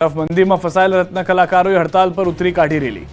તરફ મંદીમાં ફસાયેલા રત્ન કલાકારોએ હડતાલ પર ઉતરી કાઢી રેલી.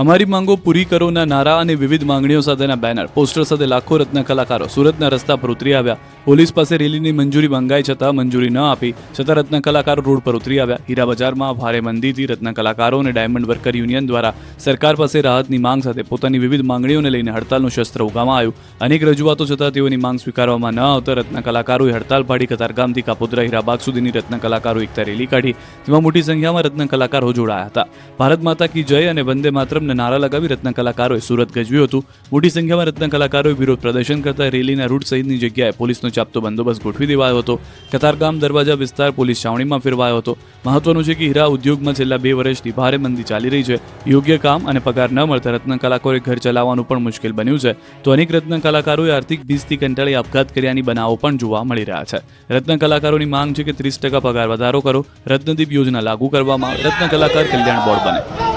અમારી માંગો પૂરી કરોના નારા અને વિવિધ માંગણીઓ સાથેના બેનર, પોસ્ટર સાથે લાખો રત્ન કલાકારો સુરતના રસ્તા પર ઉતરી આવ્યા. પોલીસ પાસે રેલીની મંજૂરી મંગાઈ છતાં મંજૂરી ન આપી, છતાં રત્ન કલાકારો રોડ પર ઉતરી આવ્યા. હીરા બજારમાં ભારે મંદીથી રત્ન કલાકારો અને ડાયમંડ વર્કર યુનિયન દ્વારા સરકાર પાસે રાહતની માંગ સાથે પોતાની વિવિધ માંગણીઓને લઈને હડતાલનું શસ્ત્ર ઉગામાં આવ્યું. અનેક રજૂઆતો છતાં તેઓની માંગ સ્વીકારવામાં ન આવતા રત્ન કલાકારોએ હડતાલ પાડી કતારગામથી કાપોદ્રા હીરાબાગ સુધીની રત્ન કલાકારો એકતા રેલી કાઢી. તેમાં મોટી સંખ્યામાં રત્ન કલાકારો જોડાયા હતા. ભારત માતા કી જય અને વંદે માતરમને નારા લગાવી રત્ન સુરત ગજવ્યું હતું. મોટી સંખ્યામાં રત્ન વિરોધ પ્રદર્શન કરતા રેલીના રૂટ સહિતની જગ્યાએ પોલીસનો ચાપતો બંદોબસ્ત ગોઠવી દેવાયો હતો. કતારગામ દરવાજા વિસ્તાર પોલીસ છાવણીમાં ફેરવાયો હતો. મહત્વનું છે કે હીરા ઉદ્યોગમાં છેલ્લા બે વર્ષથી ભારે મંદી ચાલી રહી છે. યોગ્ય કામ અને પગાર ન મળતા રત્ન ઘર ચલાવવાનું પણ મુશ્કેલ બન્યું છે. તો અનેક રત્ન કલાકારોએ આર્થિક ભીજથી કંટાળી આપઘાત કર્યાની બનાવો પણ જોવા મળી રહ્યા છે. રત્ન કલાકારોની માંગ છે કે ત્રીસ ટકા પગાર વધારો કરો. રત્નદીપ યોજના લાગુ કરવામાં આવે. રત્ન કલાકાર કલ્યાણ બોર્ડ બને.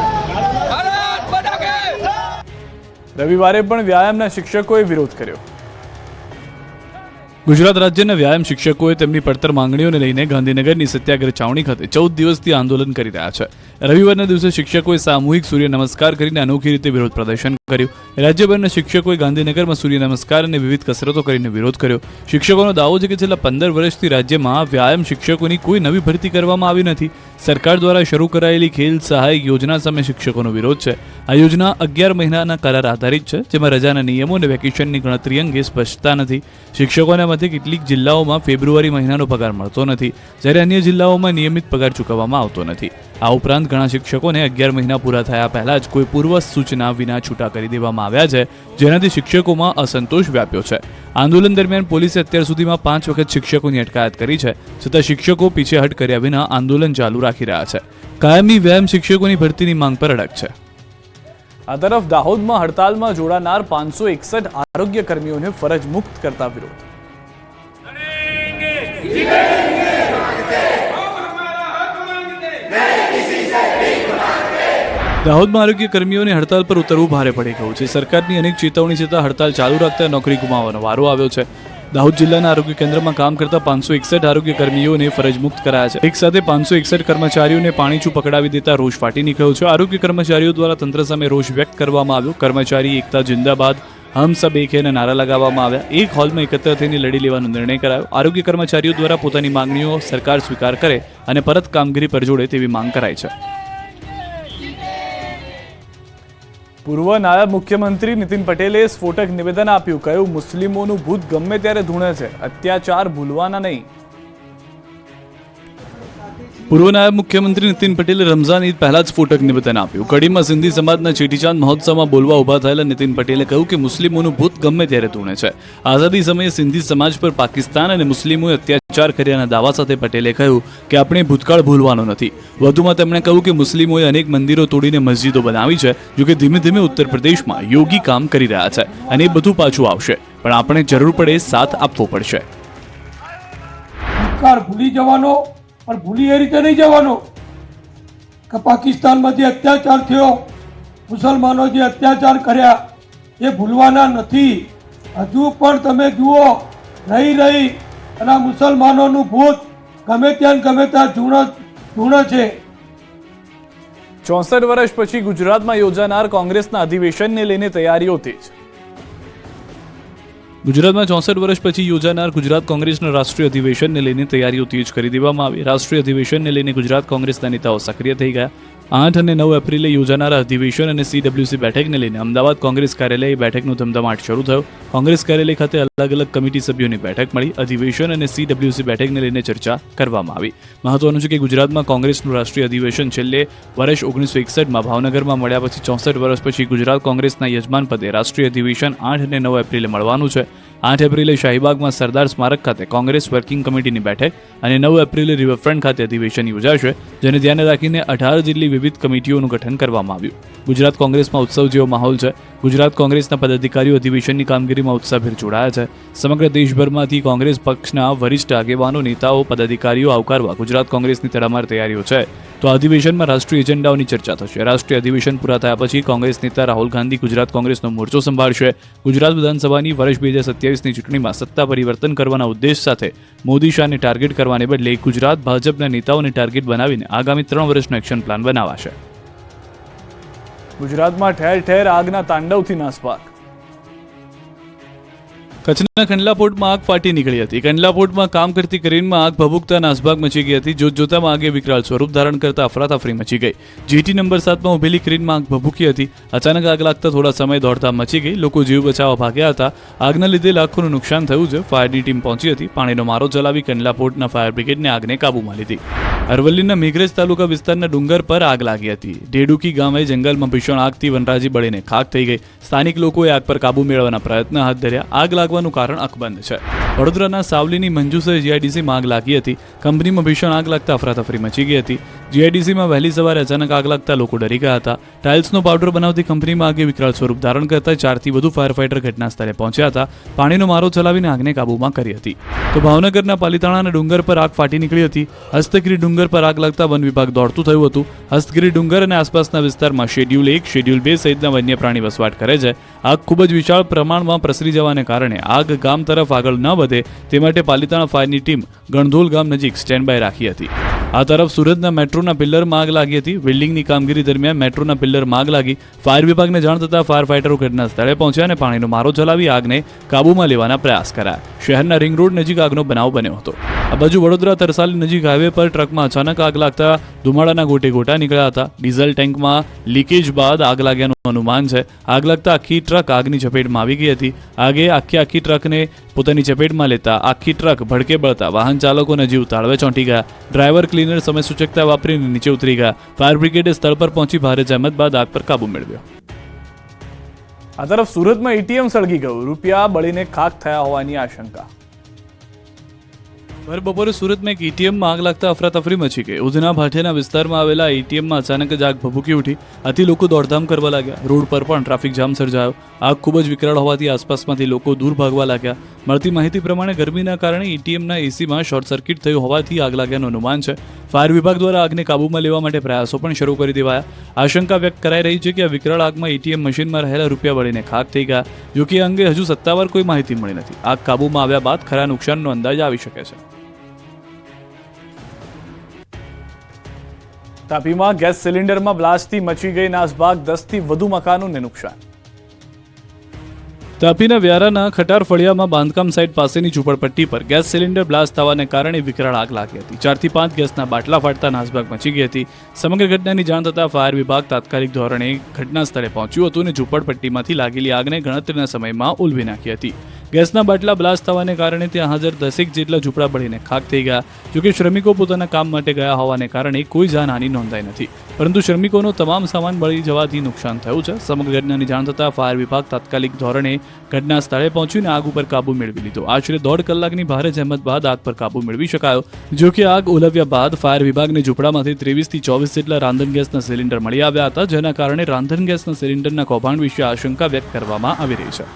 રવિવારે પણ વ્યાયામના શિક્ષકોએ વિરોધ કર્યો. ગુજરાત રાજ્યના વ્યાયામ શિક્ષકોએ તેમની પડતર માંગણીઓને લઈને ગાંધીનગરની સત્યાગ્રહ છાવણી ખાતે ચૌદ દિવસથી આંદોલન કરી રહ્યા છે. રવિવારના દિવસે શિક્ષકોએ સામૂહિક સૂર્ય નમસ્કાર કરીને અનોખી રીતે વિરોધ પ્રદર્શન કર્યું. રાજ્યભરના શિક્ષકોએ ગાંધીનગરમાં સૂર્ય નમસ્કાર અને વિવિધ કસરતો કરીને વિરોધ કર્યો. શિક્ષકોનો દાવો છે કે છેલ્લા પંદર વર્ષથી રાજ્યમાં વ્યાયામ શિક્ષકોની કોઈ નવી ભરતી કરવામાં આવી નથી. સરકાર દ્વારા શરૂ કરાયેલી ખેલ સહાયક યોજના સામે શિક્ષકોનો વિરોધ છે. આ યોજના અગિયાર મહિનાના કરાર આધારિત છે, જેમાં રજાના નિયમો અને વેકેશનની ગણતરી અંગે સ્પષ્ટતા નથી. શિક્ષકોના મતે કેટલીક જિલ્લાઓમાં ફેબ્રુઆરી મહિનાનો પગાર મળતો નથી. જ્યારે અન્ય જિલ્લાઓમાં નિયમિત પગાર ચૂકવવામાં આવતો નથી. આ ઉપરાંત ઘણા શિક્ષકોને અગિયાર મહિના પૂરા થયા પહેલા જ કોઈ પૂર્વ સૂચના વિના છૂટા કરી દેવામાં આવ્યા છે, જેનાથી શિક્ષકોમાં અસંતોષ વ્યાપ્યો છે. આંદોલન દરમિયાન પોલીસે અત્યાર સુધીમાં પાંચ વખત શિક્ષકોની અટકાયત કરી છે, છતાં શિક્ષકો પીછેહટ કર્યા વિના આંદોલન ચાલુ રાખી રહ્યા છે. કાયમી વ્યાયામ શિક્ષકોની ભરતીની માંગ પર અડગ છે. આ તરફ દાહોદમાં હડતાલમાં જોડાનાર પાંચસો એકસઠ આરોગ્ય કર્મીઓને ફરજ મુક્ત કરતા વિરોધ. દાહોદમાં આરોગ્ય કર્મીઓને હડતાલ પર ઉતરવું ભારે પડી ગયું છે. સરકારની અનેક ચેતવણી છતાં હડતાલ ચાલુ રાખતા નોકરી ગુમાવવાનો વારો આવ્યો છે. દાહોદ જિલ્લાના આરોગ્ય કેન્દ્રમાં કામ કરતા પાંચસો એકસઠ આરોગ્ય કર્મીઓને ફરજ મુક્ત કરાયા છે. એક સાથે પાંચસો એકસઠ કર્મચારીઓને પાણીચું પકડાવી દેતા રોષ ફાટી નીકળ્યો છે. આરોગ્ય કર્મચારીઓ દ્વારા તંત્ર સામે રોષ વ્યક્ત કરવામાં આવ્યો. કર્મચારી એકતા જિંદાબાદ હમ સબ એક હૈના નારા લગાવવામાં આવ્યા. એક હોલમાં એકત્ર થઈને લડી લેવાનો નિર્ણય કરાયો. આરોગ્ય કર્મચારીઓ દ્વારા પોતાની માંગણીઓ સરકાર સ્વીકાર કરે અને પરત કામગીરી પર જોડે તેવી માંગ કરાઈ છે. પૂર્વ નાયબ મુખ્યમંત્રી નીતિન પટેલે સ્ફોટક નિવેદન આપ્યું. કહ્યું, મુસ્લિમોનું ભૂત ગમે ત્યારે ધૂણે છે. અત્યાચાર ભૂલવાના નહીં. પૂર્વ નાયબ મુખ્યમંત્રી નીતિન પટેલે રમઝાન ઈદ પહેલા જ સ્ફોટક નિવેદન આપ્યું. કડીમાં સિંધી સમાજના ચેટીચાંદ મહોત્સવમાં બોલવા ઊભા થયેલા નીતિન પટેલે કહ્યું કે મુસ્લિમોનું ભૂત ગમે ત્યારે તૂણે છે. આઝાદી સમયે સિંધી સમાજ પર પાકિસ્તાન અને મુસ્લિમોએ અત્યાચાર કર્યાના દાવા સાથે પટેલે કહ્યું કે આપણે ભૂતકાળ ભૂલવાનો નથી. વધુમાં તેમણે કહ્યું કે મુસ્લિમોએ અનેક મંદિરો તોડીને મસ્જિદો બનાવી છે, જોકે ધીમે ધીમે ઉત્તર પ્રદેશમાં યોગી કામ કરી રહ્યા છે અને એ બધું પાછું આવશે. પણ આપણે જરૂર પડે સાથ આપવો પડશે. ભૂલી જવાનો પણ ભૂલી એ રીતે નહીં જવાનું કે પાકિસ્તાનમાં જે અત્યાચાર થયો, મુસલમાનો જે અત્યાચાર કર્યા, એ ભૂલવાના નથી. હજુ પણ તમે જુઓ, રહી રહી અને મુસલમાનોનું ભૂત ગમે ત્યાં ગમે ત્યાં જૂણ જૂણ છે. ચોસઠ વર્ષ પછી ગુજરાતમાં યોજાનાર કોંગ્રેસના અધિવેશનને લઈને તૈયારીઓ તેજ. ગુજરાતમાં ચોસઠ વર્ષ પછી યોજાનાર ગુજરાત કોંગ્રેસના રાષ્ટ્રીય અધિવેશનને લઈને તૈયારીઓ તેજ કરી દેવામાં આવી. રાષ્ટ્રીય અધિવેશનને લઈને ગુજરાત કોંગ્રેસના નેતાઓ સક્રિય થઈ ગયા. આઠ અને નવ એપ્રિલે યોજાનારા અધિવેશન અને સીડબ્લ્યુસી બેઠકને લઈને અમદાવાદ કોંગ્રેસ કાર્યાલય બેઠકનો ધમધમાટ શરૂ થયો. કોંગ્રેસ કાર્યાલય ખાતે અલગ અલગ કમિટી સભ્યોની બેઠક મળી. અધિવેશન અને સીડબ્લ્યુસી બેઠકને લઈને ચર્ચા કરવામાં આવી. મહત્વનું છે કે ગુજરાતમાં કોંગ્રેસનું રાષ્ટ્રીય અધિવેશન છેલ્લે વર્ષ ઓગણીસો એકસઠમાં ભાવનગરમાં મળ્યા પછી ચોસઠ વર્ષ પછી ગુજરાત કોંગ્રેસના યજમાન પદે રાષ્ટ્રીય અધિવેશન આઠ અને નવ એપ્રિલે મળવાનું છે. આઠ એપ્રિલે શાહીબાગમાં સરદાર સ્મારક ખાતે કોંગ્રેસ વર્કિંગ કમિટીની બેઠક અને નવ એપ્રિલે રિવરફ્રન્ટ ખાતે અધિવેશન યોજાશે, જેને ધ્યાને રાખીને અઢાર જેટલી વિવિધ કમિટીઓનું ગઠન કરવામાં આવ્યું. ગુજરાત કોંગ્રેસમાં ઉત્સવ જેવો માહોલ છે. ગુજરાત કોંગ્રેસના પદાધિકારીઓ અધિવેશનની કામગીરીમાં ઉત્સાહભેર જોડાયા છે. સમગ્ર દેશભરમાંથી કોંગ્રેસ પક્ષના વરિષ્ઠ આગેવાનો, નેતાઓ, પદાધિકારીઓ આવકારવા ગુજરાત કોંગ્રેસની તડામાર તૈયારીઓ છે. તો અધિવેશનમાં રાષ્ટ્રીય એજન્ડાઓની ચર્ચા થશે. રાષ્ટ્રીય અધિવેશન પૂરા થયા પછી કોંગ્રેસ નેતા રાહુલ ગાંધી ગુજરાત કોંગ્રેસનો મોરચો સંભાળશે. ગુજરાત વિધાનસભાની વર્ષ બે હજાર સત્યાવીસની ચૂંટણીમાં સત્તા પરિવર્તન કરવાના ઉદ્દેશ સાથે મોદી શાહને ટાર્ગેટ કરવાને બદલે ગુજરાત ભાજપના નેતાઓને ટાર્ગેટ બનાવીને આગામી ત્રણ વર્ષનો એક્શન પ્લાન બનાવાશે. ગુજરાતમાં ઠેર ઠેર આગના તાંડવથી નાસભાગ કચ્છના કંડલા પોર્ટમાં આગ ફાટી નીકળી હતી. કંડલા પોર્ટમાં કામ કરતી ક્રેનમાં આગ ભભૂકતા નાસભાગ મચી ગઈ હતી. જો જોતામાં આગે વિકરાળ સ્વરૂપ ધારણ કરતા અફરાતફરી મચી ગઈ. જીટી નંબર સાતમાં ઉભેલી ક્રેનમાં આગ ભભૂકી હતી. અચાનક આગ લાગતા થોડા સમય દોડતા મચી ગઈ. લોકો જીવ બચાવવા ભાગ્યા હતા. આગના લીધે લાખોનું નુકસાન થયું છે. ફાયરની ટીમ પહોંચી હતી. પાણીનો મારો ચલાવી કંડલા પોર્ટના ફાયર બ્રિગેડને આગને કાબૂમાં લીધી. અરવલ્લીના મેઘરજ તાલુકા વિસ્તારના ડુંગર પર આગ લાગી હતી. ઢેડુકી ગામે જંગલમાં ભીષણ આગથી વનરાજી બળીને ખાક થઈ ગઈ. સ્થાનિક લોકોએ આગ પર કાબુ મેળવવાના પ્રયત્ન હાથ ધર્યા. આગ લાગવાનું કારણ અકબંધ છે. વડોદરાના સાવલીની મંજુસર જીઆઈડીસીમાં આગ લાગી હતી. કંપનીમાં ભીષણ આગ લાગતા અફરાતફરી મચી ગઈ હતી. જીઆઈડીસીમાં વહેલી સવારે અચાનક આગ લાગતા લોકો ડરી ગયા હતા. ટાઇલ્સનો પાવડર બનાવતી કંપનીમાં આગે વિકરાળ સ્વરૂપ ધારણ કરતા ચારથી વધુ ફાયર ફાઇટર ઘટના સ્થળે પહોંચ્યા હતા. પાણીનો મારો ચલાવીને આગને કાબૂમાં કરી હતી. તો ભાવનગરના પાલિતાણાના ડુંગર પર આગ ફાટી નીકળી હતી. હસ્તગીરી ડુંગર પર આગ લાગતા વન વિભાગ દોડતું થયું હતું. હસ્તગીરી ડુંગર અને આસપાસના વિસ્તારમાં શેડ્યુલ એક, શેડ્યુલ બે સહિતના વન્ય પ્રાણી વસવાટ કરે છે. આગ ખૂબ જ વિશાળ પ્રમાણમાં પ્રસરી જવાને કારણે આગ ગામ તરફ આગળ ન વધે. તે માટે પાલિતાણા ફાયરની ટીમ ગણધોલ ગામ નજીક સ્ટેન્ડ બાય રાખી હતી. આ તરફ સુરતના મેટ્રોના પિલ્લરમાં આગ લાગી હતી. બિલ્ડિંગની કામગીરી દરમિયાન મેટ્રોના પિલ્લરમાં આગ લાગી. ફાયર વિભાગને જાણ થતાં ફાયર ફાઇટરો ઘટના સ્થળે પહોંચ્યા અને પાણીનો મારો ચલાવી આગને કાબૂમાં લેવાના પ્રયાસ કર્યા. શહેરના રિંગ રોડ નજીક આગનો બનાવ બન્યો હતો. આ બાજુ વડોદરા તરસાલી નજીક હાઈવે પર ટ્રકમાં અચાનક આગ લાગતા ધુમાડાના ગોટે ગોટા નીકળ્યા હતા. ડીઝલ ટેન્કમાં લીકેજ બાદ આગ લાગ્યાનું અનુમાન છે. આગ લાગતા આખી ટ્રક આગની ચપેટમાં આવી ગઈ હતી. આગે આખી આખી ટ્રકને પોતાની ચપેટમાં લેતા આખી ટ્રક ભડકે બળતા વાહન ચાલકોના જીવ તાળવે ચોંટી ગયા. ડ્રાઈવર ક્લીનર સમય સૂચકતા વાપરીને નીચે ઉતરી ગયા. ફાયર બ્રિગેડે સ્થળ પર પહોંચી ભારે જહેમત બાદ આગ પર કાબુ મેળવ્યો. આ તરફ સુરતમાં એટીએમ સળગી ગયું. રૂપિયા બળીને ખાક થયા હોવાની આશંકા. ભર બપોરે સુરતમાં એક એટીએમમાં આગ લાગતા અફરાતફરી મચી ગઈ. ઉધના ભાટિયાના વિસ્તારમાં આવેલા એટીએમમાં અચાનક જ આગ ભભૂકી ઉઠી. આથી લોકો દોડધામ કરવા લાગ્યા. રોડ પર પણ ટ્રાફિક જામ સર્જાયો. આગ ખૂબ જ વિકરાળ હોવાથી આસપાસમાંથી લોકો દૂર ભાગવા લાગ્યા. મળતી માહિતી પ્રમાણે ગરમીના કારણે એટીએમના એસીમાં શોર્ટ સર્કિટ થયું હોવાથી આગ લાગ્યાનું અનુમાન છે. ફાયર વિભાગ દ્વારા આગને કાબૂમાં લેવા માટે પ્રયાસો પણ શરૂ કરી દેવાયા. આશંકા વ્યક્ત કરાઈ રહી છે કે આ વિકરાળ આગમાં એટીએમ મશીનમાં રહેલા રૂપિયા બળીને ખાક થઈ ગયા જોકે અંગે હજુ સત્તાવાર કોઈ માહિતી મળી નથી. આગ કાબૂમાં આવ્યા બાદ ખરા નુકસાનનો અંદાજ આવી શકે છે. તાપીમાં ગેસ સિલિન્ડરમાં બ્લાસ્ટથી મચી ગઈ નાસભાગ દસથી વધુ મકાનોને નુકસાન. તાપીના વ્યારાના ખટાર ફળિયામાં બાંધકામ સાઇટ પાસેની ઝૂંપડપટ્ટી પર ગેસ સિલિન્ડર બ્લાસ્ટ થવાને કારણે વિકરાળ આગ લાગી હતી. ચારથી પાંચ ગેસના બાટલા ફાટતા નાસભાગ મચી ગઈ હતી. સમગ્ર ઘટનાની જાણ થતાં ફાયર વિભાગ તાત્કાલિક ધોરણે ઘટના સ્થળે પહોંચ્યું હતું અને ઝૂંપડપટ્ટીમાંથી લાગેલી આગને ગણતરીના સમયમાં ઉલવી નાખી હતી. ગેસના બાટલા બ્લાસ્ટ થવાને કારણે ત્યાં હાજર દસેક જેટલા ઝૂંપડા બળીને ખાક થઈ ગયા જોકે શ્રમિકો પોતાના કામ માટે ગયા હોવાને કારણે કોઈ જાનહાની નોંધાઈ નથી. પરંતુ શ્રમિકોનો તમામ સામાન બળી જવાથી નુકસાન થયું છે. સમગ્ર ઘટનાની જાણ થતાં ફાયર વિભાગ તાત્કાલિક ધોરણે ઘટના સ્થળે પહોંચીને આગ ઉપર કાબુ મેળવી લીધો. આશરે દોઢ કલાકની ભારે જહેમત બાદ આગ પર કાબુ મેળવી શકાયો. જો કે આગ ઓલવ્યા બાદ ફાયર વિભાગને ઝૂંપડામાંથી ત્રેવીસથી ચોવીસ જેટલા રાંધણ ગેસના સિલિન્ડર મળી આવ્યા હતા, જેના કારણે રાંધણ ગેસના સિલિન્ડરના કૌભાંડ વિશે આશંકા વ્યક્ત કરવામાં આવી રહી છે.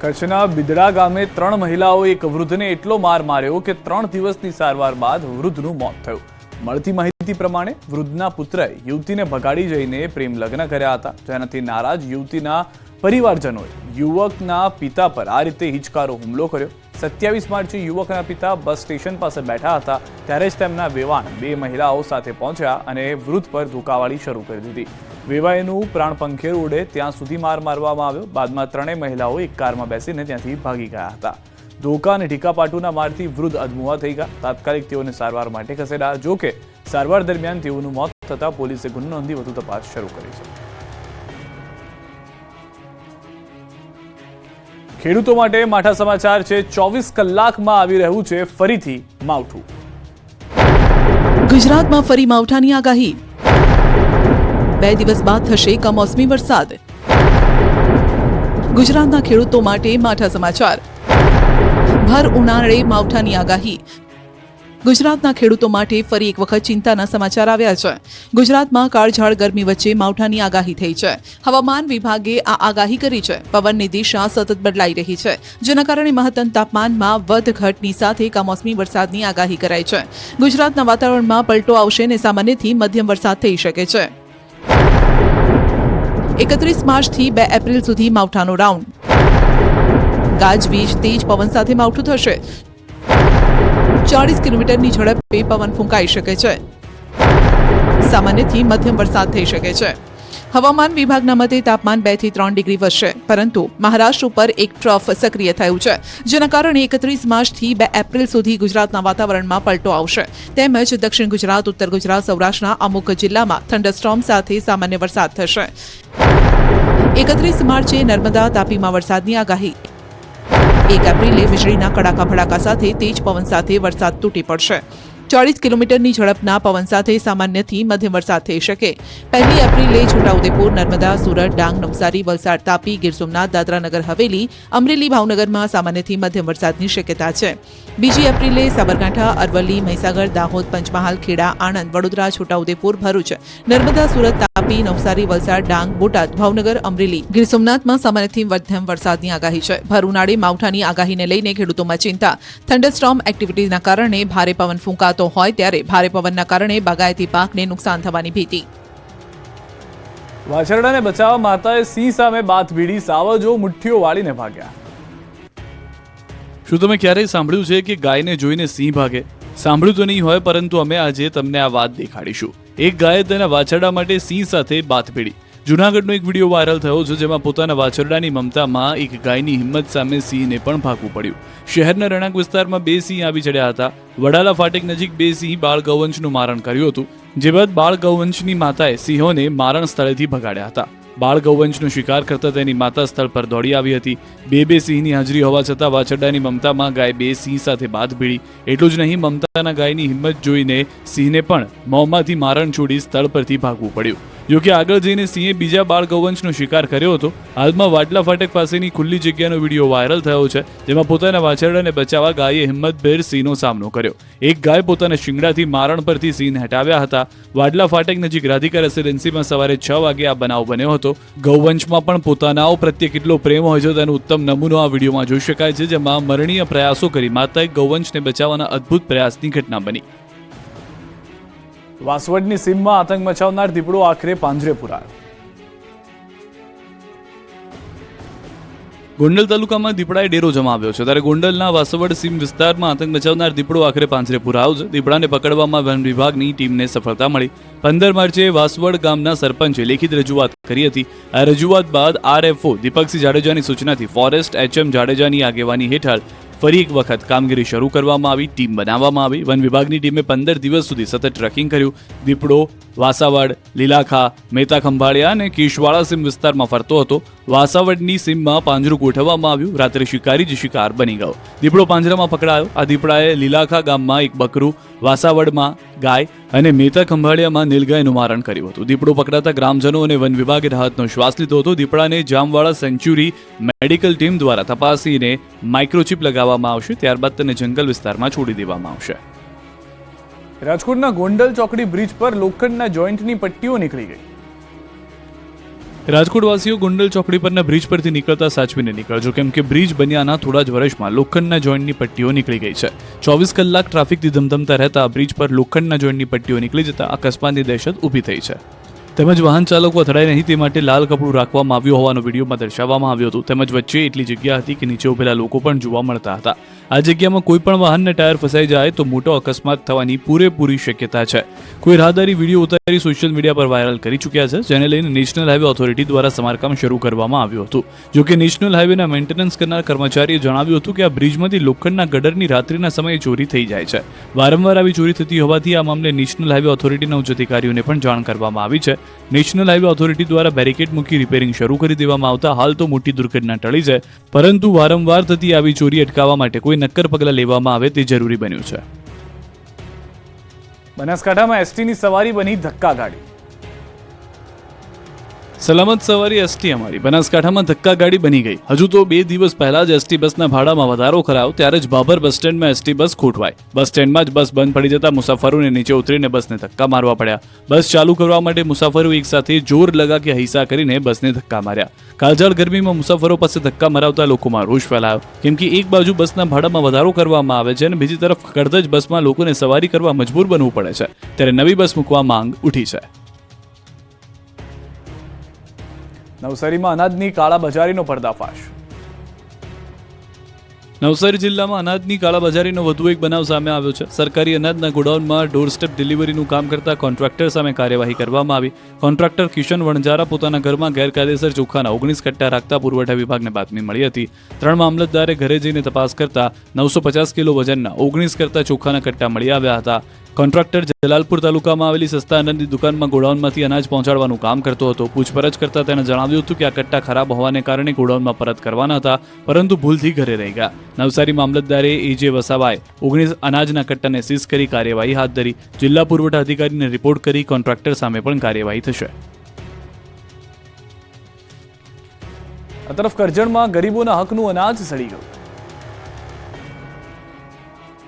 કચ્છના બિદડા ગામે ત્રણ મહિલાઓએ એક વૃદ્ધને એટલો માર માર્યો કે ત્રણ દિવસની સારવાર બાદ વૃદ્ધનું મોત થયું. મળતી માહિતી પ્રમાણે વૃદ્ધના પુત્રએ યુવતીને ભગાડી જઈને પ્રેમ લગ્ન કર્યા હતા. જેનાથી નારાજ યુવતીના પરિવારજનોએ યુવકના પિતા પર આ રીતે હિચકારો હુમલો કર્યો. સત્યાવીસ માર્ચે યુવકના પિતા બસ સ્ટેશન પાસે બેઠા હતા, ત્યારે જ તેમના વેવાણ બે મહિલાઓ સાથે પહોંચ્યા અને વૃદ્ધ પર ધોકાવાળી શરૂ કરી દીધી. વેવાઈનું પ્રાણ પંખેર ઉડે ત્યાં સુધી માર મારવામાં આવ્યો. બાદમાં ત્રણેય મહિલાઓ એક કારમાં બેસીને ત્યાંથી ભાગી ગયા હતા. ધોકા અને ઢીકાપાટુના મારથી વૃદ્ધ અધમુઆ થઈ ગયા. તાત્કાલિક તેઓને સારવાર માટે ખસેડાયા. જો સારવાર દરમિયાન તેઓનું મોત થતાં પોલીસે ગુનો નોંધી વધુ તપાસ શરૂ કરી છે. ખેડૂતો માટે માઠા સમાચાર છે. ચોવીસ કલાકમાં આવી રહ્યું છે ફરીથી માવઠું. ગુજરાતમાં ફરી માવઠાની આગાહી. બે દિવસ બાદ થશે કમોસમી વરસાદ. ગુજરાતના ખેડૂતો માટે માઠા સમાચાર. ભર ઉનાળે માવઠાની આગાહી. ગુજરાતના ખેડૂતો માટે ફરી એક વખત ચિંતાના સમાચાર આવ્યા છે. ગુજરાતમાં કાળઝાળ ગરમી વચ્ચે માવઠાની આગાહી થઈ છે. હવામાન વિભાગે આ આગાહી કરી છે. પવનની દિશા સતત બદલાઈ રહી છે, જેના કારણે મહત્તમ તાપમાનમાં વધ ઘટની સાથે કમોસમી વરસાદની આગાહી કરાઈ છે. ગુજરાતના વાતાવરણમાં પલટો આવશે અને સામાન્યથી મધ્યમ વરસાદ થઈ શકે છે. એકત્રીસ માર્ચથી બે એપ્રિલ સુધી માવઠાનો રાઉન્ડ. ગાજવીજ તેજ પવન સાથે માવઠું થશે. ચાળીસ કિલોમીટરની ઝડપે પવન ફૂંકાઈ શકે છે. સામાન્યથી મધ્યમ વરસાદ થઈ શકે છે. હવામાન વિભાગના મતે તાપમાન બેથી ત્રણ ડિગ્રી વધશે, પરંતુ મહારાષ્ટ્ર ઉપર એક ટ્રફ સક્રિય થયું છે, જેના કારણે એકત્રીસ માર્ચથી બે એપ્રિલ સુધી ગુજરાતના વાતાવરણમાં પલટો આવશે. તેમજ દક્ષિણ ગુજરાત, ઉત્તર ગુજરાત, સૌરાષ્ટ્રના અમુક જિલ્લામાં થંડરસ્ટોર્મ સાથે સામાન્ય વરસાદ થશે. એકત્રીસ માર્ચે નર્મદા તાપીમાં વરસાદની આગાહી એક એપ્રિલે વીજળીના કડાકા ભડાકા સાથે તેજ પવન સાથે વરસાદ તૂટી પડશે. ચાળીસ કિલોમીટરની ઝડપના પવન સાથે સામાન્યથી મધ્યમ વરસાદ થઈ શકે. પહેલી એપ્રિલે છોટાઉદેપુર, નર્મદા, સુરત, ડાંગ, નવસારી, વલસાડ, તાપી, ગીર સોમનાથ દાદરાનગર હવેલી, અમરેલી, ભાવનગરમાં સામાન્યથી મધ્યમ વરસાદની શક્યતા છે. બીજી એપ્રિલે સાબરકાંઠા, અરવલ્લી, મહીસાગર, દાહોદ, પંચમહાલ, ખેડા, આણંદ, વડોદરા, છોટાઉદેપુર, ભરૂચ, નર્મદા, સુરત, તાપી, નવસારી, વલસાડ, ડાંગ, બોટાદ, ભાવનગર, અમરેલી ગીર સોમનાથમાં સામાન્યથી મધ્યમ વરસાદની આગાહી છે. ભર માવઠાની આગાહીને લઈને ખેડૂતોમાં ચિંતા. થંડરસ્ટોર્મ એક્ટિવિટીના કારણે ભારે પવન ફૂંકાતો હોય ત્યારે ભારે પવનના કારણે બાગાયતી પાકને નુકસાન થવાની ભીતિ. વાછરડાને બચાવવા માતાએ સિંહ સામે બાથ ભીડી સાવજો મુઠ્ઠીઓ વાળીને ભાગ્યા. શું તમે ક્યારેય સાંભળ્યું છે કે ગાયને જોઈને સિંહ ભાગે? સાંભળ્યું તો નહીં હોય પરંતુ અમે આજે તમને આ વાત દેખાડીશું. એક ગાયે તેના વાછરડા માટે સિંહ સાથે બાથ ભીડી જુનાગઢનો એક વીડિયો વાયરલ થયો છે જેમાં પોતાના વાછરડાની મમતામાં એક ગાયની હિંમત સામે સિંહને પણ ભાગવું પડ્યું. શહેરના રહેણાંક વિસ્તારમાં બે સિંહ આવી ચડ્યા હતા. વડાલા ફાટક નજીક બે સિંહ બાળ ગૌવંશનું મારણ કર્યું હતું. જે બાદ બાળ ગૌવંશની માતાએ સિંહોને મારણ સ્થળેથી ભગાડ્યા હતા. બાળ ગૌવંશનો શિકાર કરતા તેની માતા સ્થળ પર દોડી આવી હતી. બે બે સિંહની હાજરી હોવા છતાં વાછરડાની મમતામાં ગાય બે સિંહ સાથે બાદ ભીડી એટલું જ નહીં, મમતાના ગાયની હિંમત જોઈને સિંહને પણ મોંમાંથી મારણ છોડી સ્થળ પરથી ભાગવું પડ્યું. જો આગળ જઈને સિંહે બીજા બાળ ગૌવંશનો શિકાર કર્યો હતો. હાલમાં વાટલા ફાટક પાસેની ખુલ્લી જગ્યાનો વીડિયો વાયરલ થયો છે, જેમાં પોતાના વાછરડાને બચાવવા ગાયે હિંમતભેર સિંહનો સામનો કર્યો. એક ગાય પોતાના શિંગડાથી મારણ પરથી સિંહને હટાવ્યા હતા. વાડલા ફાટક નજીક રાધિકા રેસિડેન્સીમાં સવારે છ વાગે આ બનાવ બન્યો હતો. ગૌવંશમાં પણ પોતાનાઓ પ્રત્યે કેટલો પ્રેમ હોય છે તેનો ઉત્તમ નમૂનો આ વિડીયોમાં જોઈ શકાય છે, જેમાં મરણીય પ્રયાસો કરી માતાએ ગૌવંશને બચાવવાના અદ્ભુત પ્રયાસની ઘટના બની. વાસવડની સીમમાં આતંક મચાવનાર દીપડો આખરે પાંજરે પુરાયો. ગોંડલ તાલુકામાં દીપડાએ ડેરો જમાવ્યો છે. ત્યારે ગોંડલના વાસવડ સીમ વિસ્તારમાં આતંક મચાવનાર દીપડો આખરે પાંજરે પુરાયો છે. દીપડાને પકડવામાં વન વિભાગની ટીમને સફળતા મળી. પંદર માર્ચે વાસવડ ગામના સરપંચે લેખિત રજૂઆત કરી હતી. આ રજૂઆત બાદ આરએફઓ દીપકસિંહ જાડેજાની સૂચનાથી ફોરેસ્ટ એચએમ જાડેજાની આગેવાની હેઠળ ફરી એક વખત કામગીરી શરૂ કરવામાં આવી, ટીમ બનાવવામાં આવી. વન વિભાગની ટીમે પંદર દિવસ સુધી સતત ટ્રેકિંગ કર્યું. દીપડો, વાસાવડ, લીલાખા, મહેતા ખંભાળિયા અને કેશવાળા સીમ વિસ્તારમાં ફરતો હતો. વાસાવડની સીમમાં પાંજરું ગોઠવવામાં આવ્યું. રાત્રે શિકારી જ શિકાર બની ગયો. દીપડો પાંજરામાં પકડાયો. આ દીપડાએ લીલાખા ગામમાં એક બકરું, વાસાવડમાં ગાય અને મેતા ખંભાળિયામાં નીલગાયનું મારણ કર્યું હતું. દીપડો પકડાતા ગ્રામજનો અને વન વિભાગે રાહતનો શ્વાસ લીધો હતો. દીપડાને જામવાળા સેન્ચ્યુરી મેડિકલ ટીમ દ્વારા તપાસીને માઇક્રોચિપ લગાવવામાં આવશે. ત્યારબાદ તેને જંગલ વિસ્તારમાં છોડી દેવામાં આવશે. રાજકોટના ગોંડલ ચોકડી બ્રિજ પર લોખંડના જોઈન્ટની પટ્ટીઓ નીકળી ગઈ. રાજકોટવાસીઓ ગોંડલ ચોકડી પરના બ્રિજ પરથી નીકળતા સાચવીને નીકળજો. કેમ કે બ્રિજ બન્યાના થોડા જ વર્ષમાં લોખંડના જોઈન્ટની પટ્ટીઓ નીકળી ગઈ છે. ચોવીસ કલાક ટ્રાફિકથી ધમધમતા રહેતા બ્રિજ પર લોખંડના જોઈન્ટની પટ્ટીઓ નીકળી જતા અકસ્માતની દહેશત ઊભી થઈ છે. તેમજ વાહન ચાલકો અથડાય નહીં તે માટે લાલ કપડું રાખવામાં આવ્યું હોવાનો વિડીયોમાં દર્શાવવામાં આવ્યું હતું. તેમજ વચ્ચે એટલી જગ્યા હતી કે નીચે ઉભેલા લોકો પણ જોવા મળતા હતા. આ જગ્યામાં કોઈ પણ વાહનના ટાયર ફસાઈ જાય તો મોટો અકસ્માત થવાની પૂરેપૂરી શક્યતા છે. કોઈ રાહદારી વીડિયો ઉતારી સોશિયલ મીડિયા પર વાયરલ કરી ચૂક્યા છે, જેને લઈને નેશનલ હાઈવે ઓથોરિટી દ્વારા સમારકામ શરૂ કરવામાં આવ્યું હતું. જો કે નેશનલ હાઈવેના મેન્ટેનન્સ કરનાર કર્મચારીએ જણાવ્યું હતું કે આ બ્રિજમાંથી લોખંડના ગડરની રાત્રિના સમયે ચોરી થઈ જાય છે. વારંવાર આવી ચોરી થતી હોવાથી આ મામલે નેશનલ હાઈવે ઓથોરિટીના ઉચ્ચ અધિકારીઓને પણ જાણ કરવામાં આવી છે. નેશનલ હાઈવે ઓથોરિટી દ્વારા બેરિકેડ મૂકી રિપેરિંગ શરૂ કરી દેવામાં આવતા હાલ તો મોટી દુર્ઘટના ટળી છે, પરંતુ વારંવાર થતી આવી ચોરી અટકાવવા માટે કોઈ નક્કર પગલાં લેવામાં આવે તે જરૂરી બન્યું છે. બનાસકાંઠામાં એસટીની સવારી બની ધક્કા ગાડી. સલામત સવારી એસટી અમારી. બનાસકાંઠામાં ધક્કા ગાડી બની ગઈ. હજુ તો બે દિવસ પહેલા જ એસટી બસના ભાડામાં વધારો કરાયો, ત્યારે જ બાબર બસ સ્ટેન્ડમાં એસટી બસ ખૂટવાય બસ સ્ટેન્ડમાં જ બસ બંધ પડી જતા મુસાફરોને નીચે ઉતરીને બસને ધક્કા મારવા પડ્યા. બસ ચાલુ કરવા માટે મુસાફરો એક સાથે જોર લગા કે હૈસા કરીને બસને ધક્કા માર્યા. કાળઝાળ ગરમીમાં મુસાફરો પાસે ધક્કા મરાવતા લોકોમાં રોષ ફેલાયો. કેમ કે એક બાજુ બસના ભાડામાં વધારો કરવામાં આવે છે અને બીજી તરફ કડધજ બસમાં લોકોને સવારી કરવા મજબૂર બનવું પડે છે. ત્યારે નવી બસ મૂકવા માંગ ઉઠી છે. નવસારીમાં અનાજની કાળાબજારીનો પર્દાફાશ. નવસારી જિલ્લામાં અનાજની કાળાબજારીનો વધુ એક બનાવ સામે આવ્યો છે. સરકારી અનાજના ગોડાઉનમાં ડોરસ્ટેપ ડિલિવરીનું કામ કરતા કોન્ટ્રાક્ટર સામે કાર્યવાહી કરવામાં આવી. કોન્ટ્રાક્ટર કિશન વણજારા પોતાના ઘરમાં ગેરકાયદેસર ચોખાના ઓગણીસ કટ્ટા રાખતા પુરવઠા વિભાગને બાતમી મળી હતી. ત્રણ મામલતદારે ઘરે જઈને તપાસ કરતા નવસો પચાસ કિલો વજનના ઓગણીસ કરતા ચોખાના કટ્ટા મળી આવ્યા હતા. કોન્ટ્રાક્ટર જલાલપુર તાલુકામાં આવેલી સસ્તા અનાજની દુકાનમાં ગોડાઉનમાંથી અનાજ પહોંચાડવાનું કામ કરતો હતો. પૂછપરછ કરતા તેણે જણાવ્યું હતું કે આ કટ્ટા ખરાબ હોવાને કારણે ગોડાઉનમાં પરત કરવાના હતા, પરંતુ ભૂલથી ઘરે રહી ગયા. નવસારી મામલતદારે એજે વસાવાએ ઓગણીસ અનાજના કટ્ટાને સીઝ કરી કાર્યવાહી હાથ ધરી. જિલ્લા પુરવઠા અધિકારીને રિપોર્ટ કરી કોન્ટ્રાક્ટર સામે પણ કાર્યવાહી થશે. આ તરફ કરજણમાં ગરીબોના હકનું અનાજ સડી ગયું.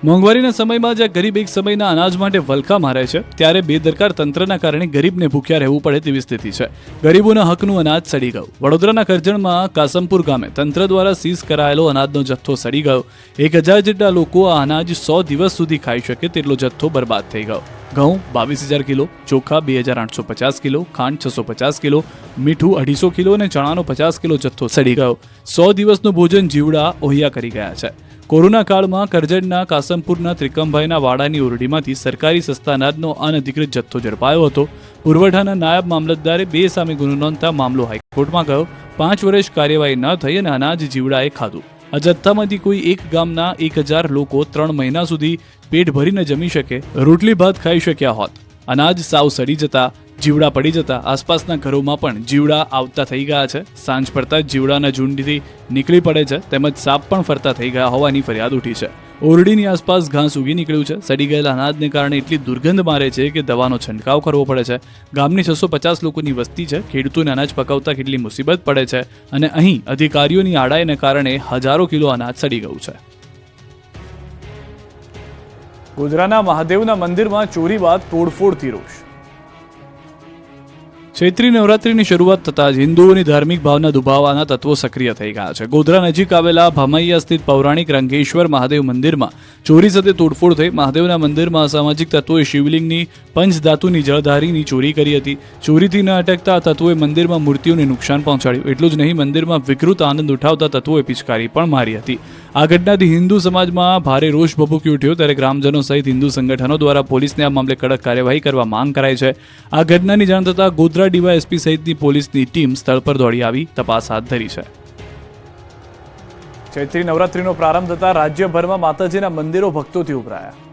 મોંઘવારીના સમયમાં જ્યાં ગરીબ એક સમયના અનાજ માટે વલખા મારે છે, ત્યારે બેદરકાર તંત્રના કારણે ગરીબને ભૂખ્યા રહેવું પડે તેવી સ્થિતિ છે. ગરીબોના હકનું અનાજ સડી ગયું. વડોદરાના કરજણમાં કાસમપુર ગામે તંત્ર દ્વારા સીઝ કરાયેલો અનાજનો જથ્થો સડી ગયો. એક હજાર જેટલા લોકો આ અનાજ સો દિવસ સુધી ખાઈ શકે તેટલો જથ્થો બરબાદ થઈ ગયો. ઘઉં બાવીસ હજાર કિલો, ચોખા બે હજાર આઠસો પચાસ કિલો, ખાંડ છસો પચાસ કિલો, મીઠું અઢીસો કિલો અને ચણાનો પચાસ કિલો જથ્થો સડી ગયો. સો દિવસનું ભોજન જીવડા ઓહિયા કરી ગયા છે. કોરોના કાળમાં કરજણના, કાસમપુરના, ત્રિકમભાઈના વાડાની ઓરડીમાંથી સરકારી સસ્તા અનાજનો અનધિકૃત જથ્થો ઝડપાયો હતો. પુરવઠાના નાયબ મામલતદારે બે સામે ગુનો નોંધતા મામલો હાઈકોર્ટમાં ગયો. પાંચ વર્ષ કાર્યવાહી ન થઈ અને અનાજ જીવડાએ ખાધું. આ જથ્થામાંથી કોઈ એક ગામના એક હજાર લોકો ત્રણ મહિના સુધી પેટ ભરીને જમી શકે, રોટલી ભાત ખાઈ શક્યા હોત. અનાજ સાવ સડી જતા, જીવડા પડી જતા, આસપાસના ઘરોમાં પણ જીવડા આવતા થઈ ગયા છે. સાંજ પડતા જીવડાના ઝુંડથી નીકળી પડે છે, તેમજ સાપ પણ ફરતા થઈ ગયા હોવાની ફરિયાદ ઉઠી છે. ઓરડીની આસપાસ ઘાસ ઉગી નીકળ્યું છે. સડી ગયેલા અનાજને કારણે એટલી દુર્ગંધ મારે છે કે દવાનો છંટકાવ કરવો પડે છે. ગામની છસો પચાસ લોકોની વસ્તી છે. ખેડૂતોને અનાજ પકાવતા કેટલી મુસીબત પડે છે. અને અહીં અધિકારીઓની આડાઈને કારણે હજારો કિલો અનાજ સડી ગયું છે. ગોધરાના મહાદેવના મંદિરમાં ચોરી બાદ તોડફોડથી રોષ. ચૈત્રી નવરાત્રીની શરૂઆત થતાં જ હિન્દુઓની ધાર્મિક ભાવના દુભાવવાના તત્વો સક્રિય થઈ ગયા છે. ગોધરા નજીક આવેલા ભામૈયા સ્થિત પૌરાણિક રંગેશ્વર મહાદેવ મંદિરમાં ચોરી સાથે તોડફોડ થઈ મહાદેવના મંદિરમાં અસામાજિક તત્વોએ શિવલિંગની પંચધાતુની જળધારીની ચોરી કરી હતી. ચોરીથી ન અટકતા તત્વોએ મંદિરમાં મૂર્તિઓને નુકસાન પહોંચાડ્યું. એટલું જ નહીં, મંદિરમાં વિકૃત આનંદ ઉઠાવતા તત્વોએ પિચકારી પણ મારી હતી. આ ઘટનાથી હિન્દુ સમાજમાં ભારે રોષ ભભૂકી ઉઠ્યો ત્યારે ગ્રામજનો સહિત હિન્દુ સંગઠનો દ્વારા પોલીસને આ મામલે કડક કાર્યવાહી કરવા માંગ કરાઈ છે. આ ઘટનાની જાણ થતાં ગોધરા ડીવાયએસપી સહિતની પોલીસની ટીમ સ્થળ પર દોડી આવી, તપાસ હાથ ધરી છે. ચૈત્રી નવરાત્રીનો પ્રારંભ થતાં રાજ્યભરમાં માતાજીના મંદિરો ભક્તોથી ઉભરાયા.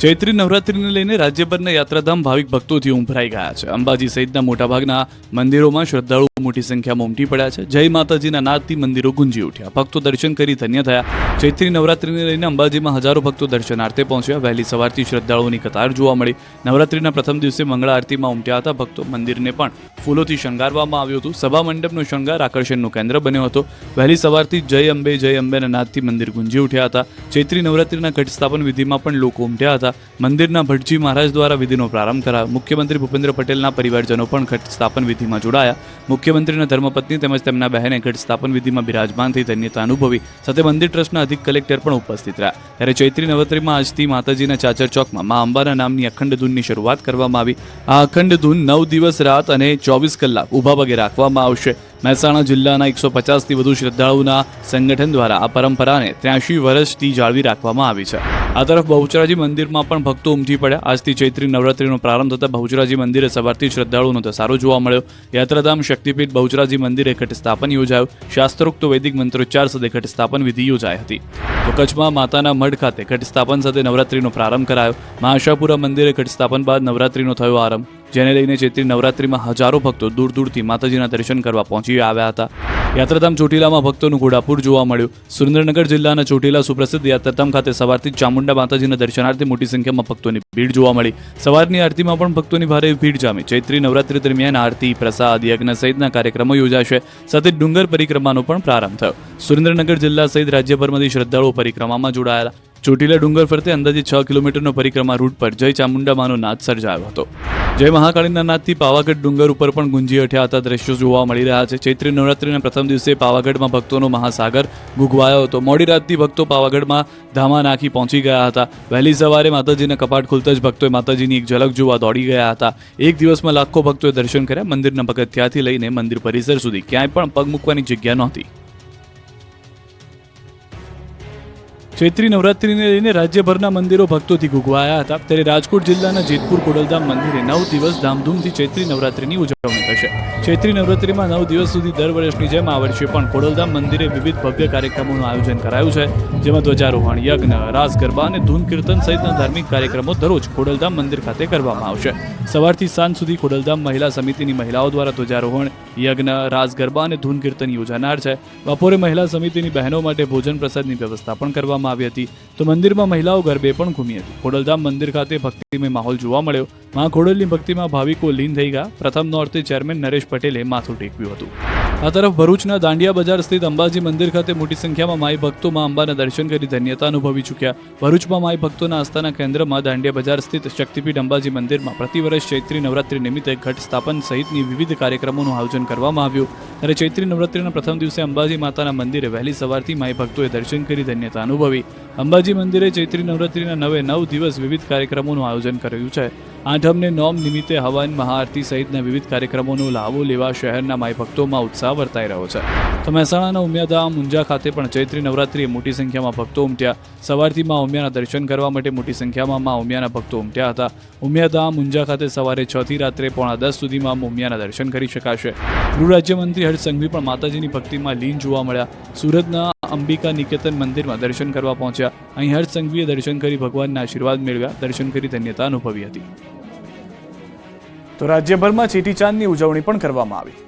ચૈત્રી નવરાત્રીને લઈને રાજ્યભરના યાત્રાધામ ભાવિક ભક્તોથી ઉંભરાઈ ગયા છે. અંબાજી સહિતના મોટાભાગના મંદિરોમાં શ્રદ્ધાળુઓ મોટી સંખ્યામાં ઉમટી પડ્યા છે. જય માતાજીના નાદથી મંદિરો ગુંજી ઉઠ્યા. ભક્તો દર્શન કરી ધન્ય થયા. ચૈત્રી નવરાત્રીને લઈને અંબાજીમાં હજારો ભક્તો દર્શનાર્થે પહોંચ્યા. વહેલી સવારથી શ્રદ્ધાળુઓની કતાર જોવા મળી. નવરાત્રીના પ્રથમ દિવસે મંગળા આરતીમાં ઉમટ્યા હતા. ભક્તો મંદિરને પણ ફૂલોથી શણગારવામાં આવ્યું હતું. સભા મંડપનો શણગાર આકર્ષણનું કેન્દ્ર બન્યો હતો. વહેલી સવારથી જય અંબે, જય અંબેના નાદથી મંદિર ગુંજી ઉઠ્યા હતા. ચૈત્રી નવરાત્રીના ઘટ સ્થાપન વિધિમાં પણ લોકો ઉમટ્યા હતા. મંદિરના ભટજી મહારાજ દ્વારા વિધિનો પ્રારંભ કરાયો. મુખ્યમંત્રી ભૂપેન્દ્ર પટેલના પરિવારજનો પણ ઘટ સ્થાપન વિધિમાં જોડાયા. મુખ્યમંત્રીના ધર્મપત્ની તેમજ તેમના બહેને ઘટ સ્થાપન વિધિમાં બિરાજમાન થઈ ધન્યતા અનુભવી. સાથે મંદિર ટ્રસ્ટના અધિક કલેક્ટર પણ ઉપસ્થિત રહ્યા. ત્યારે ચૈત્રી નવરાત્રીમાં આજથી માતાજીના ચાચર ચોકમાં મા અંબાના નામની અખંડ ધૂનની શરૂઆત કરવામાં આવી. આ અખંડ ધૂન નવ દિવસ રાત અને ચોવીસ કલાક ઊભા પગે રાખવામાં આવશે. મહેસાણા જિલ્લાના એકસો પચાસથી વધુ શ્રદ્ધાળુઓના સંગઠન દ્વારા આ પરંપરાને ત્ર્યાસી વર્ષથી જાળવી રાખવામાં આવી છે. આ તરફ બહુચરાજી મંદિરમાં પણ ભક્તો ઉમટી પડ્યા. આજથી ચૈત્રી નવરાત્રીનો પ્રારંભ થતા બહુચરાજી મંદિરે સવારથી શ્રદ્ધાળુઓનો ધસારો જોવા મળ્યો. યાત્રાધામ શક્તિપીઠ બહુચરાજી મંદિરે ઘટ સ્થાપન યોજાયું. શાસ્ત્રોક્ત વૈદિક મંત્રોચ્ચાર સાથે ઘટ સ્થાપન વિધિ યોજાઈ હતી. તો કચ્છમાં માતાના મઢ ખાતે ઘટ સ્થાપન સાથે નવરાત્રીનો પ્રારંભ કરાયો. મહાશાપુરા મંદિરે ઘટ સ્થાપન બાદ નવરાત્રીનો થયો આરંભ. જેને લઈને ચૈત્રી નવરાત્રીમાં હજારો ભક્તો દૂર દૂરથી માતાજીના દર્શન કરવા પહોંચી આવ્યા હતા. યાત્રાધામ ચોટીલામાં ભક્તોનું ઘોડાપુર જોવા મળ્યું. સુરેન્દ્રનગર જિલ્લાના ચોટીલા સુપ્રસિદ્ધ યાત્રાધામ ખાતે સવારથી ચામુંડા માતાજીના દર્શનાર્થે મોટી સંખ્યામાં ભક્તોની ભીડ જોવા મળી. સવારની આરતીમાં પણ ભક્તોની ભારે ભીડ જામી. ચૈત્રી નવરાત્રી દરમિયાન આરતી, પ્રસાદ, યજ્ઞ સહિતના કાર્યક્રમો યોજાશે. સાથે ડુંગર પરિક્રમાનો પણ પ્રારંભ થયો. સુરેન્દ્રનગર જિલ્લા સહિત રાજ્યભરમાંથી શ્રદ્ધાળુઓ પરિક્રમામાં જોડાયેલા. ચોટીલા ડુંગર ફરતે અંદાજે છ કિલોમીટરનો પરિક્રમા રૂટ પર જય ચામુંડામાનો નાદ સર્જાયો હતો. જય મહાકાળીના નાદથી પાવાગઢ ડુંગર ઉપર પણ ગુંજી ઉઠ્યા હતા દ્રશ્યો જોવા મળી રહ્યા છે. ચૈત્રી નવરાત્રીના પ્રથમ દિવસે પાવાગઢમાં ભક્તોનો મહાસાગર ગુગવાયો હતો. મોડી રાતથી ભક્તો પાવાગઢમાં ધામા નાખી પહોંચી ગયા હતા. વહેલી સવારે માતાજીના કપાટ ખુલતા જ ભક્તોએ માતાજીની એક ઝલક જોવા દોડી ગયા હતા. એક દિવસમાં લાખો ભક્તોએ દર્શન કર્યા. મંદિરના પગથિયાથી લઈને મંદિર પરિસર સુધી ક્યાંય પણ પગ મૂકવાની જગ્યા નહોતી. ચૈત્રી નવરાત્રીને લઈને રાજ્યભરના મંદિરો ભક્તોથી ગુગવાયા હતા. ત્યારે રાજકોટ જિલ્લાના જેતપુર કોડલધામ મંદિરે નવ દિવસ ધામધૂમથી ચૈત્રી નવરાત્રીની ઉજવણી થશે. ચૈત્રી નવરાત્રીમાં નવ દિવસ સુધી દર વર્ષની જેમ આ વર્ષે પણ કોડલધામ મંદિરે વિવિધ ભવ્ય કાર્યક્રમોનું આયોજન કરાયું છે. જેમાં ધ્વજારોહણ, યજ્ઞ, રાસ, ગરબા અને ધૂન કીર્તન સહિતના ધાર્મિક કાર્યક્રમો દરરોજ ખોડલધામ મંદિર ખાતે કરવામાં આવશે. સવારથી સાંજ સુધી ખોડલધામ મહિલા સમિતિની મહિલાઓ દ્વારા ધ્વજારોહણ, યજ્ઞ, રાસ, ગરબા અને ધૂન કીર્તન યોજાનાર છે. બપોરે મહિલા સમિતિની બહેનો માટે ભોજન પ્રસાદની વ્યવસ્થા પણ કરવામાં આવી હતી. તો મંદિરમાં મહિલાઓ ગરબે પણ ઘૂમી હતી. ખોડલધામ મંદિર ખાતે ભક્તિમય માહોલ જોવા મળ્યો. મા ખોડલની ભક્તિમાં ભાવિકો લીન થઈ ગયા. પ્રથમ નોર્તે ચેરમેન નરેશ પટેલે માથું ટેકવ્યું હતું. આ તરફ ભરૂચના દાંડિયા બજાર સ્થિત અંબાજી મંદિર ખાતે મોટી સંખ્યામાં માઈ ભક્તો માં અંબાના દર્શન કરી ધન્યતા અનુભવી ચૂક્યા. ભરૂચમાં માઈ ભક્તોના આસ્થાના કેન્દ્રમાં દાંડિયા બજાર સ્થિત શક્તિપીઠ અંબાજી મંદિરમાં પ્રતિવર્ષ ચૈત્રી નવરાત્રી નિમિત્તે ઘટ સ્થાપન સહિતની વિવિધ કાર્યક્રમોનું આયોજન કરવામાં આવ્યું. ત્યારે ચૈત્રી નવરાત્રીના પ્રથમ દિવસે અંબાજી માતાના મંદિરે વહેલી સવારથી માઈ ભક્તોએ દર્શન કરી ધન્યતા અનુભવી. અંબાજી મંદિરે ચૈત્રી નવરાત્રીના નવે નવ દિવસ વિવિધ કાર્યક્રમોનું આયોજન કર્યું છે. આઠમને નોમ નિમિત્તે હવન, મહાઆરતી સહિતના વિવિધ કાર્યક્રમોનો લાવો લેવા શહેરના માઈ ભક્તોમાં ઉત્સાહ વર્તાઈ રહ્યો છે. તો મહેસાણાના ઉમિયાધામ ઊંઝા ખાતે પણ ચૈત્રી નવરાત્રિએ મોટી સંખ્યામાં ભક્તો ઉમટ્યા. સવારથી માં ઉમિયાના દર્શન કરવા માટે મોટી સંખ્યામાં માં ઉમિયાના ભક્તો ઉમટ્યા હતા. ઉમિયાધામ ઊંઝા ખાતે સવારે છ થી રાત્રે પોણા દસ સુધીમાં ઉમિયાના દર્શન કરી શકાશે. ગૃહ રાજ્યમંત્રી હર્ષ સંઘવી પણ માતાજીની ભક્તિમાં લીન જોવા મળ્યા. સુરતના અંબિકા નિકેતન મંદિરમાં દર્શન કરવા પહોંચ્યા. અહીં હર્ષ સંઘવીએ દર્શન કરી ભગવાનના આશીર્વાદ મેળવ્યા. દર્શન કરી ધન્યતા અનુભવી હતી. તો રાજ્યભરમાં ચેટીચાંદની ઉજવણી પણ કરવામાં આવી.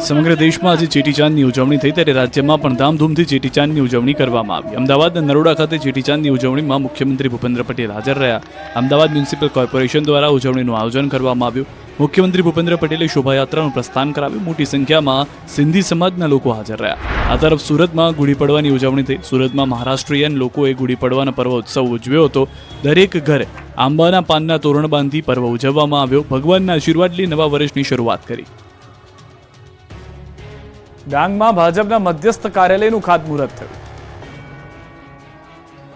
સમગ્ર દેશમાં આજે ચેટીચાંદની ઉજવણી થઈ ત્યારે રાજ્યમાં પણ ધામધૂમથી ચેટીચાંદની ઉજવણી કરવામાં આવી. અમદાવાદના નરોડા ખાતે ચેટીચાંદની ઉજવણીમાં મુખ્યમંત્રી ભૂપેન્દ્ર પટેલ હાજર રહ્યા. અમદાવાદ મ્યુનિસિપલ કોર્પોરેશન દ્વારા ઉજવણીનું આયોજન કરવામાં આવ્યું. મુખ્યમંત્રી ભૂપેન્દ્ર પટેલે શોભાયાત્રાનું પ્રસ્થાન કરાવ્યું. મોટી સંખ્યામાં સિંધી સમાજના લોકો હાજર રહ્યા. આ તરફ સુરતમાં ગુડી પડવાની ઉજવણી થઈ. સુરતમાં મહારાષ્ટ્રીયન લોકોએ ગુડી પડવાના પર્વ ઉત્સવ ઉજવ્યો હતો. દરેક ઘરે આંબાના પાનના તોરણ બાંધી પર્વ ઉજવવામાં આવ્યો. ભગવાનના આશીર્વાદ લઈ નવા વર્ષની શરૂઆત કરી. ડાંગમાં ભાજપના મધ્યસ્થ કાર્યાલયનું ખાતમુહૂર્ત થયું.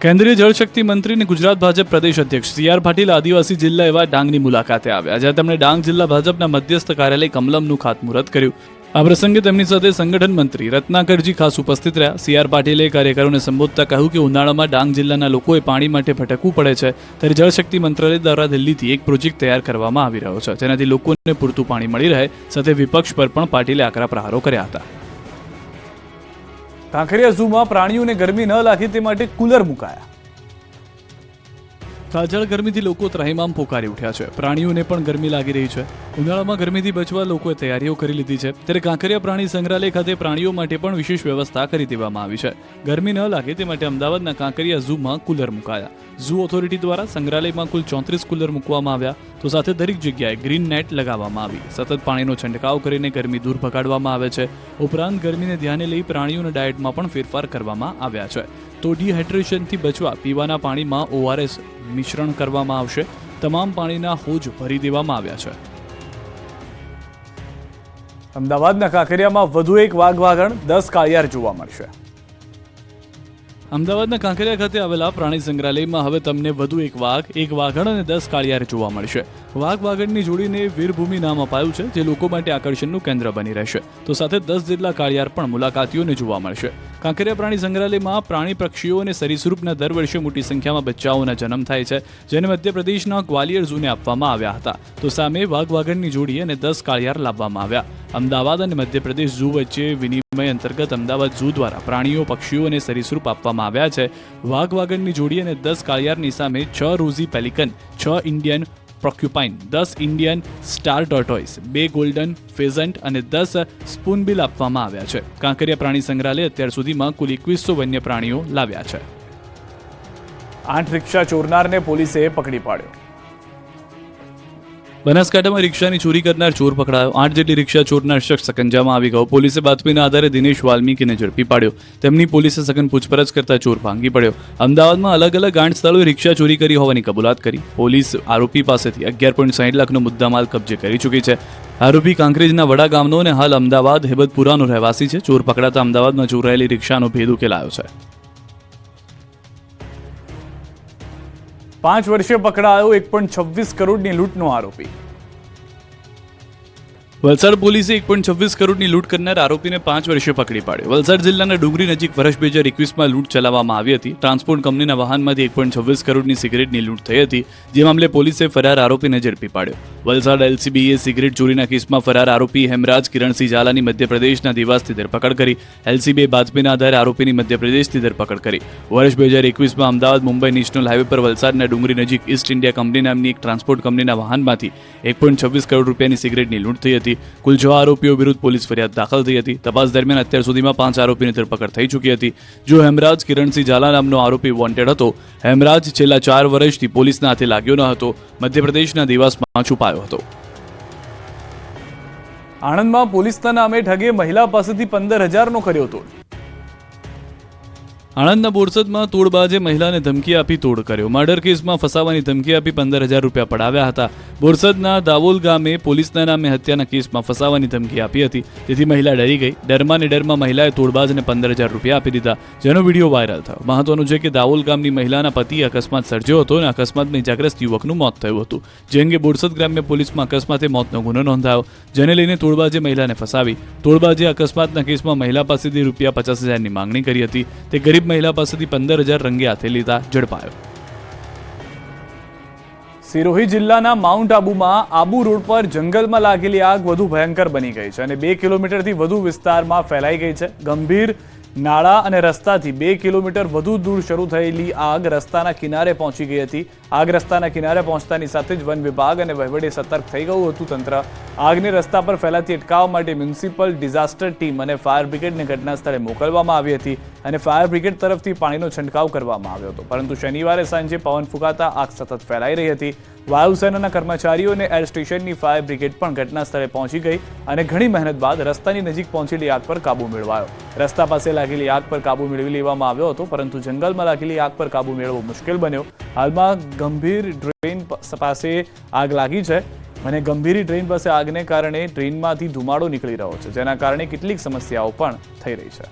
કેન્દ્રીય જળશક્તિ મંત્રી અને ગુજરાત ભાજપ પ્રદેશ અધ્યક્ષ સી આર પાટીલ આદિવાસી જિલ્લા એવા ડાંગની મુલાકાતે આવ્યા. જ્યાં તેમણે ડાંગ જિલ્લા ભાજપના મધ્યસ્થ કાર્યાલય કમલમનું ખાતમુહૂર્ત કર્યું. આ પ્રસંગે તેમની સાથે સંગઠન મંત્રી રત્નાકરજી ખાસ ઉપસ્થિત રહ્યા. સી આર પાટીલે કાર્યકરોને સંબોધતા કહ્યું કે ઉનાળામાં ડાંગ જિલ્લાના લોકોએ પાણી માટે ભટકવું પડે છે, ત્યારે જળશક્તિ મંત્રાલય દ્વારા દિલ્હીથી એક પ્રોજેક્ટ તૈયાર કરવામાં આવી રહ્યો છે, જેનાથી લોકોને પૂરતું પાણી મળી રહે, સાથે વિપક્ષ પર પણ પાટીલે આકરા પ્રહારો કર્યા હતા. કાંકરિયા ઝૂમાં પ્રાણીઓને ગરમી ન લાગે તે માટે કુલર મુકાયા. કાજળ ગરમીથી લોકો ત્રાહિમામ પોકારી ઉઠ્યા છે. પ્રાણીઓને પણ ગરમી લાગી રહી છે. ઉનાળામાં ગરમીથી બચવા લોકોએ તૈયારીઓ કરી લીધી છે. ત્યારે કાંકરિયા પ્રાણી સંગ્રહાલય ખાતે પ્રાણીઓ માટે પણ વિશેષ વ્યવસ્થા કરી દેવામાં આવી છે. ગરમી ન લાગે તે માટે અમદાવાદના કાંકરિયા ઝૂમાં કુલર મુકાયા. ઝૂ ઓથોરિટી દ્વારા સંગ્રહાલયમાં કુલ ચોત્રીસ કુલર મૂકવામાં આવ્યા. તો સાથે દરેક જગ્યાએ ગ્રીન નેટ લગાવવામાં આવી. સતત પાણીનો છંટકાવ કરીને ગરમી દૂર ભગાડવામાં આવે છે. ઉપરાંત ગરમીને ધ્યાને લઈ પ્રાણીઓના ડાયટમાં પણ ફેરફાર કરવામાં આવ્યા છે. તો ડિહાઇડ્રેશનથી બચવા પીવાના પાણીમાં ઓઆરએસ મિશ્રણ કરવામાં આવશે. તમામ પાણીના હોજ ભરી દેવામાં આવ્યા છે. અમદાવાદના કાંકરિયામાં વધુ એક વાઘ વાઘણ દસ કાળિયાર જોવા મળશે. અમદાવાદના કાંકરિયા ખાતે આવેલા પ્રાણી સંગ્રહાલયમાં હવે તમને વધુ એક વાઘ, એક વાઘણ અને દસ કાળિયાર જોવા મળશે. વાઘ વાઘણની જોડીને વીરભૂમિ નામ અપાયું છે, જે લોકો માટે આકર્ષણનું કેન્દ્ર બની રહેશે. તો સાથે દસ જેટલા કાળિયાર પણ મુલાકાતીઓને જોવા મળશે. કાંકરિયા પ્રાણી સંગ્રહાલયમાં પ્રાણી પક્ષીઓ અને સરીસૃપના દર વર્ષે મોટી સંખ્યામાં બચ્ચાઓના જન્મ થાય છે, જેને મધ્યપ્રદેશના ગ્વાલિયર ઝૂને આપવામાં આવ્યા હતા. તો સામે વાઘ વાઘણની જોડી અને દસ કાળિયાર લાવવામાં આવ્યા. અમદાવાદ અને મધ્યપ્રદેશ ઝૂ વચ્ચે વિનિમય અંતર્ગત અમદાવાદ ઝૂ દ્વારા પ્રાણીઓ, પક્ષીઓ અને સરીસૃપ આપવામાં આવ્યા છે. વાઘ વાઘણની જોડી અને દસ કાળિયારની સામે છ રોઝી પેલિકન, છ ઇન્ડિયન પ્રોક્યુપાઇન, દસ ઇન્ડિયન સ્ટાર ટોર્ટોઇસ, બે ગોલ્ડન ફેઝન્ટ અને દસ સ્પૂનબિલ આપવામાં આવ્યા છે. કાંકરિયા પ્રાણી સંગ્રહાલય અત્યાર સુધીમાં કુલ એકવીસો વન્ય પ્રાણીઓ લાવ્યા છે. આઠ રિક્ષા ચોરનારને પોલીસે પકડી પાડ્યો. બનાસકાંઠામાં રિક્ષાની ચોરી કરનાર ચોર પકડાયો. આઠ જેટલી રિક્ષા ચોરનાર શખ્સ સકંજામાં આવી ગયો. પોલીસે બાતમીના આધારે દિનેશ વાલ્મીકીને ઝડપી પાડ્યો. તેમની પોલીસે સઘન પૂછપરછ કરતા ચોર ભાંગી પડ્યો. અમદાવાદમાં અલગ અલગ આઠ સ્થળોએ રિક્ષા ચોરી કરી હોવાની કબૂલાત કરી. પોલીસ આરોપી પાસેથી અગિયાર પોઈન્ટ સાઠ લાખનો મુદ્દામાલ કબજે કરી ચૂકી છે. આરોપી કાંકરેજના વડા ગામનો અને હાલ અમદાવાદ હેબતપુરાનો રહેવાસી છે. ચોર પકડાતા અમદાવાદમાં ચોરાયેલી રિક્ષાનો ભેદ ઉકેલાયો છે. પાંચ વર્ષે પકડાયો એક પોઈન્ટ છવ્વીસ કરોડની લૂંટનો આરોપી. વલસાડ પોલીસે એક પોઈન્ટ છવ્વીસ કરોડની લૂંટ કરનાર આરોપીને પાંચ વર્ષે પકડી પાડ્યો. વલસાડ જિલ્લાના ડુંગરી નજીક વર્ષ બે હજાર એકવીસમાં લૂંટ ચલાવવામાં આવી હતી. ટ્રાન્સપોર્ટ કંપનીના વાહનમાંથી એક પોઈન્ટ છવ્વીસ કરોડની સિગરેટની લૂંટ થઈ હતી, જે મામલે પોલીસે ફરાર આરોપીને ઝડપી પાડ્યો. વલસાડ એલસીબીએ સિગરેટ ચોરીના કેસમાં ફરાર આરોપી હેમરાજ કિરણસિંહ ઝાલાની મધ્યપ્રદેશના દેવાસથી ધરપકડ કરી. એલસીબીએ બાતમીના આધારે આરોપીની મધ્યપ્રદેશથી ધરપકડ કરી. વર્ષ બે હજાર એકવીસમાં અમદાવાદ, મુંબઈ નેશનલ હાઈવે પર વલસાડના ડુંગરી નજીક ઈસ્ટ ઇન્ડિયા કંપની નામની એક ટ્રાન્સપોર્ટ કંપનીના વાહનમાંથી એક પોઈન્ટ છવ્વીસ કરોડ રૂપિયાની સિગરેટની લૂંટ થઈ હતી. કુલ છ આરોપીઓ વિરુદ્ધ પોલીસ ફરિયાદ દાખલ થઈ હતી. તપાસ દરમિયાન અત્યાર સુધીમાં પાંચ આરોપીની ધરપકડ થઈ ચૂકી હતી. જો હેમરાજ કિરણસિંહ ઝાલા નામનો આરોપી વોન્ટેડ હતો, હેમરાજ છેલ્લા ચાર વર્ષથી પોલીસના હાથે લાગ્યો ન હતો. મધ્યપ્રદેશના દેવાસમાં છુપાયો હતો. આણંદમાં પોલીસના નામે ઠગે મહિલા પાસેથી પંદર હજારનો કર્યો તોડ. આણંદના બોરસદમાં તોડબાજે મહિલાને ધમકી આપી તોડ કર્યો. મર્ડર કેસમાં ફસાવાની ધમકી આપી પંદર હજાર રૂપિયા પડાવ્યા હતા. બોરસદના દાવોલ ગામે પોલીસના નામે હત્યાના કેસમાં ફસાવાની ધમકી આપી હતી. તેથી મહિલા ડરી ગઈ. ડરમાં ને ડરમાં મહિલાએ તોડબાજને પંદર હજાર રૂપિયા આપી દીધા. જેનો વીડિયો વાયરલ થયો. મહત્વનું છે કે દાવોલ ગામની મહિલાના પતિ અકસ્માત સર્જ્યો હતો અને અકસ્માતમાં ઇજાગ્રસ્ત યુવકનું મોત થયું હતું. જે અંગે બોરસદ ગ્રામ્ય પોલીસમાં અકસ્માતે મોતનો ગુનો નોંધાયો. જેને લઈને તોડબાજે મહિલાને ફસાવી. તોડબાજે અકસ્માતના કેસમાં મહિલા પાસેથી રૂપિયા પચાસ હજારની માંગણી કરી હતી. તે ગરીબ મહિલા પાસેથી પંદર હજાર રંગે હાથે લીધા ઝડપાયો. સિરોહી જિલ્લાના માઉન્ટ આબુમાં આબુ રોડ પર જંગલમાં લાગેલી આગ વધુ ભયંકર બની ગઈ છે અને બે કિલોમીટરથી વધુ વિસ્તારમાં ફેલાઈ ગઈ છે. ગંભીર નાળા અને રસ્તાથી બે કિલોમીટર વધુ દૂર શરૂ થયેલી આગ રસ્તાના કિનારે પહોંચી ગઈ હતી. આગ રસ્તાના કિનારે પહોંચતાની સાથે જ વન વિભાગ અને વહીવટી સતર્ક થઈ ગયું હતું તંત્ર. આગને રસ્તા પર ફેલાતી અટકાવવા માટે મ્યુનિસિપલ ડિઝાસ્ટર ટીમ અને ફાયર બ્રિગેડને ઘટના સ્થળે મોકલવામાં આવી હતી. અને ફાયર બ્રિગેડ તરફથી પાણીનો છંટકાવ કરવામાં આવ્યો હતો. પરંતુ શનિવારે સાંજે પવન ફૂંકાતા આગ સતત ફેલાઈ રહી હતી. વાયુસેનાના કર્મચારીઓ અને એર સ્ટેશનની ફાયર બ્રિગેડ પણ ઘટના સ્થળે પહોંચી ગઈ અને ઘણી મહેનત બાદ રસ્તાની નજીક પહોંચેલી આગ પર કાબુ મેળવાયો. રસ્તા પાસે લાગેલી આગ પર કાબુ મેળવી લેવામાં આવ્યો હતો, પરંતુ જંગલમાં લાગેલી આગ પર કાબુ મેળવવો મુશ્કેલ બન્યો. હાલમાં ગંભીર ડ્રેન પાસે આગ લાગી છે અને ગંભીર ડ્રેન પાસે આગને કારણે ટ્રેનમાંથી ધુમાડો નીકળી રહ્યો છે, જેના કારણે કેટલીક સમસ્યાઓ પણ થઈ રહી છે.